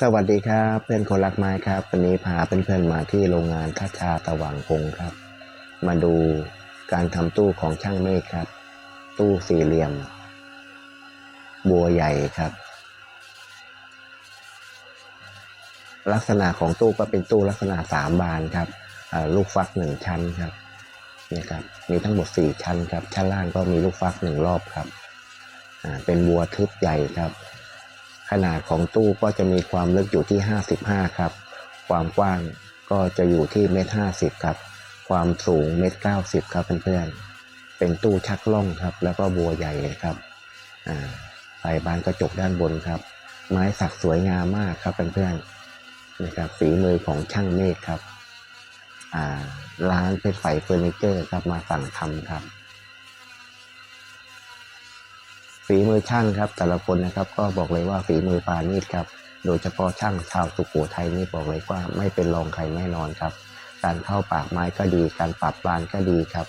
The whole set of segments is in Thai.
สวัสดีครับเพื่อนคนรักไม้ครับ วันนี้พาเพื่อนๆมาที่โรงงานทัชชาตะว่างคงครับ มาดูการทำตู้ของช่างเมฆครับ ตู้สี่เหลี่ยม บัวใหญ่ครับ ลักษณะของตู้ก็เป็นตู้ลักษณะสามบานครับลูกฟักหนึ่งชั้นครับนี่ครับมีทั้งหมดสี่ชั้นครับชั้นล่างก็มีลูกฟักหนึ่งรอบครับเป็นบัวทึบใหญ่ครับ ขนาดของตู้ก็จะมีความลึกอยู่ที่ 55 ครับ ความกว้างก็จะอยู่ที่เมตรห้าสิบครับ ความสูงเมตรเก้าสิบครับเพื่อนๆ เป็นตู้ชักล่องครับ แล้วก็บัวใหญ่เลยครับ อ่าใส่บานกระจกด้านบนครับ ไม้สักสวยงามมากครับเพื่อนๆนะครับฝีมือของช่างเมฆครับ อ่า ร้านเพชรไฟเฟอร์นิเจอร์ครับมาสั่งทำครับ ฝีมือช่างครับ แต่ละคนนะครับก็บอกเลยว่าฝีมือปาณีตครับ โดยเฉพาะช่างชาวสุโขทัยนี่บอกเลยว่าไม่เป็นรองใครแน่นอนครับ การเข้าปากไม้ก็ดี การปรับบานก็ดีครับ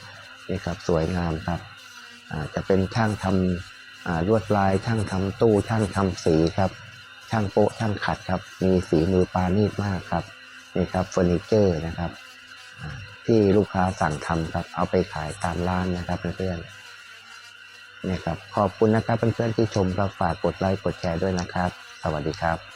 นี่ครับสวยงามครับจะเป็นช่างทำลวดลายช่างทำตู้ช่างทำสีครับ ช่างโป๊ะช่างขัดครับ มีฝีมือปาณีตมากครับนี่ครับเฟอร์นิเจอร์นะครับที่ลูกค้าสั่งทำครับเอาไปขายตามร้านนะครับเพื่อนๆ นะครับ ขอบคุณนะครับเพื่อนๆที่ชมเราฝากกดไลค์กดแชร์ด้วยนะครับ สวัสดีครับ